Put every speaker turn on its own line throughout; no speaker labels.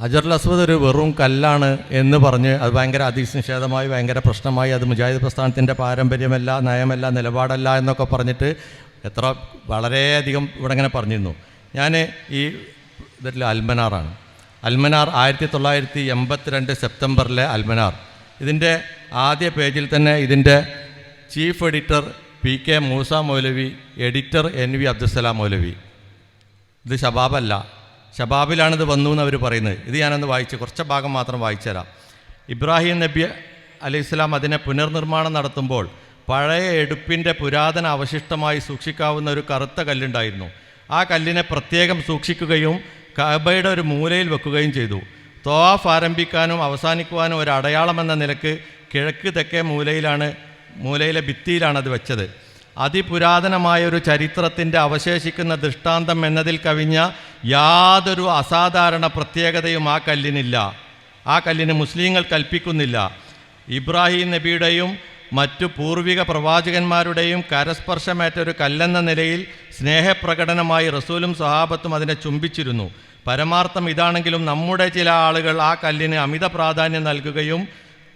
ഹജറുൽ അസ്വദ് ഒരു വെറും കല്ലാണ് എന്ന് പറഞ്ഞ് അത് ഭയങ്കര അതിനിഷേധമായി ഭയങ്കര പ്രശ്നമായി അത് മുജാഹിദ് പ്രസ്ഥാനത്തിന്റെ പാരമ്പര്യമല്ല നയമല്ല നിലപാടല്ല എന്നൊക്കെ പറഞ്ഞിട്ട് എത്ര വളരെയധികം ഇവിടെ ഇങ്ങനെ പറഞ്ഞിരുന്നു. ഞാൻ ഈ ഇതിൽ അൽമനാറാണ്. അൽമനാർ ആയിരത്തി തൊള്ളായിരത്തി എൺപത്തിരണ്ട് സെപ്റ്റംബറിലെ അൽമനാർ. ഇതിന്റെ ആദ്യ പേജിൽ തന്നെ ഇതിന്റെ chief editor P K Moosa Maulavi editor N V Abdussalam Maulavi. ഇത് ഷബാബല്ല ഷബാബിലാണിത് വന്നു എന്ന് അവർ പറയുന്നത്. ഇത് ഞാനൊന്ന് വായിച്ച് കുറച്ച് ഭാഗം മാത്രം വായിച്ചു തരാം ഇബ്രാഹിം നബി അലൈഹി ഇസ്ലാം അതിനെ പുനർനിർമ്മാണം നടത്തുമ്പോൾ പഴയ എടുപ്പിന്റെ പുരാതന അവശിഷ്ടമായി സൂക്ഷിക്കാവുന്ന ഒരു കറുത്ത കല്ലുണ്ടായിരുന്നു. ആ കല്ലിനെ പ്രത്യേകം സൂക്ഷിക്കുകയും കബയുടെ ഒരു മൂലയിൽ വെക്കുകയും ചെയ്തു. തോവാഫ് ആരംഭിക്കാനും അവസാനിക്കുവാനും ഒരു അടയാളം എന്ന നിലയ്ക്ക് കിഴക്ക് തെക്കേ മൂലയിലാണ് മൂലയിലെ ഭിത്തിയിലാണ് അത് വെച്ചത്. അതിപുരാതനമായ ഒരു ചരിത്രത്തിന്റെ അവശേഷിക്കുന്ന ദൃഷ്ടാന്തം എന്നതിൽ കവിഞ്ഞ യാതൊരു അസാധാരണ പ്രത്യേകതയും ആ കല്ലിനില്ല. ആ കല്ലിന് മുസ്ലിങ്ങൾ കൽപ്പിക്കുന്നില്ല. ഇബ്രാഹിം നബിയുടെയും മറ്റു പൂർവിക പ്രവാചകന്മാരുടെയും കരസ്പർശമേറ്റ ഒരു കല്ലെന്ന നിലയിൽ സ്നേഹപ്രകടനമായി റസൂലും സഹാബത്തും അതിനെ ചുംബിച്ചിരുന്നു. പരമാർത്ഥം ഇതാണെങ്കിലും നമ്മുടെ ചില ആളുകൾ ആ കല്ലിന് അമിത പ്രാധാന്യം നൽകുകയും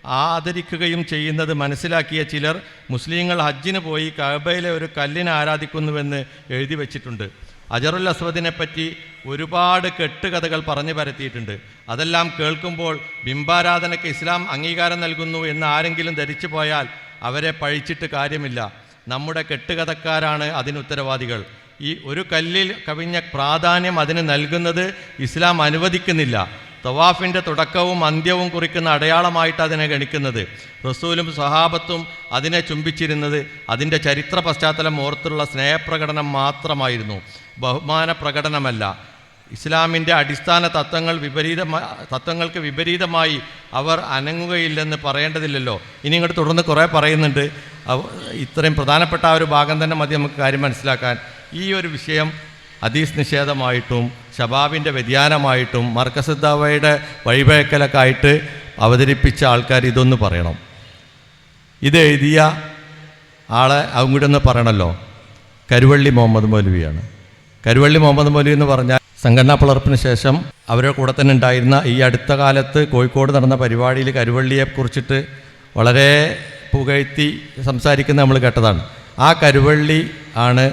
ആദരിക്കുകയും ചെയ്യുന്നത് മനസ്സിലാക്കിയ ചിലർ മുസ്ലിങ്ങൾ ഹജ്ജിന് പോയി കബയിലെ ഒരു കല്ലിനെ ആരാധിക്കുന്നുവെന്ന് എഴുതി വച്ചിട്ടുണ്ട്. അജറുൽ അസ്വദിനെ പറ്റി ഒരുപാട് കെട്ടുകഥകൾ പറഞ്ഞു പരത്തിയിട്ടുണ്ട്. അതെല്ലാം കേൾക്കുമ്പോൾ ബിംബാരാധനയ്ക്ക് ഇസ്ലാം അംഗീകാരം നൽകുന്നു എന്ന് ആരെങ്കിലും ധരിച്ചു പോയാൽ അവരെ പഴിച്ചിട്ട് കാര്യമില്ല. നമ്മുടെ കെട്ടുകഥക്കാരാണ് അതിന് ഉത്തരവാദികൾ. ഈ ഒരു കല്ലിൽ കവിഞ്ഞ പ്രാധാന്യം അതിന് നൽകുന്നത് ഇസ്ലാം അനുവദിക്കുന്നില്ല. തവാഫിന്റെ തുടക്കവും അന്ത്യവും കുറിക്കുന്ന അടയാളമായിട്ട് അതിനെ ഗണിക്കുന്നത്. റസൂലും സഹാബത്തും അതിനെ ചുംബിച്ചിരുന്നത് അതിന്റെ ചരിത്ര പശ്ചാത്തലം ഓർത്തുള്ള സ്നേഹപ്രകടനം മാത്രമായിരുന്നു. ബഹുമാന പ്രകടനമല്ല. ഇസ്ലാമിന്റെ അടിസ്ഥാന തത്വങ്ങൾ വിപരീതമായി തത്വങ്ങൾക്ക് വിപരീതമായി അവർ അനങ്ങുകയില്ലെന്ന് പറയേണ്ടതില്ലല്ലോ. ഇനി ഇങ്ങോട്ട് തുടർന്ന് കുറേ പറയുന്നുണ്ട്. ഇത്രയും പ്രധാനപ്പെട്ട ആ ഒരു ഭാഗം തന്നെ മതി നമുക്ക് കാര്യം മനസ്സിലാക്കാൻ. ഈ ഒരു വിഷയം ഹദീസ് നിഷേധമായിട്ടും ഷബാബിന്റെ വ്യതിയാനമായിട്ടും മർക്കസിദ്ദാവയുടെ വഴിപേക്കലൊക്കെ ആയിട്ട് അവതരിപ്പിച്ച ആൾക്കാർ ഇതൊന്ന് പറയണം. ഇത് എഴുതിയ ആളെ കൂടി ഒന്ന് പറയണല്ലോ. കരുവള്ളി മുഹമ്മദ് മൗലവിയാണ്. കരുവള്ളി മുഹമ്മദ് മൗലവി എന്ന് പറഞ്ഞാൽ സംഘടനാ പിളർപ്പിന് ശേഷം അവരുടെ കൂടെ തന്നെ ഉണ്ടായിരുന്ന ഈ അടുത്ത കാലത്ത് കോഴിക്കോട് നടന്ന പരിപാടിയിൽ കരുവള്ളിയെ കുറിച്ചിട്ട് വളരെ പുകഴ്ത്തി സംസാരിക്കുന്ന നമ്മൾ കേട്ടതാണ്. ആ കരുവള്ളി ആണ്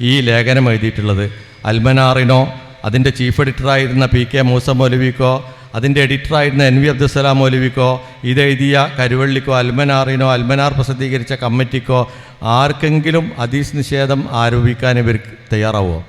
ഈ ലേഖനം എഴുതിയിട്ടുള്ളത്. അൽമനാറിനോ അതിന്റെ ചീഫ് എഡിറ്ററായിരുന്ന പി കെ മൂസ മൗലവിക്കോ അതിന്റെ എഡിറ്ററായിരുന്ന എൻ വി അബ്ദുസലാം മൗലവിക്കോ ഇതെഴുതിയ കരുവള്ളിക്കോ അൽമനാറിനോ അൽമനാർ പ്രസിദ്ധീകരിച്ച കമ്മിറ്റിക്കോ ആർക്കെങ്കിലും ഹദീസ് നിഷേധം ആരോപിക്കാൻ ഇവർ തയ്യാറാവുമോ?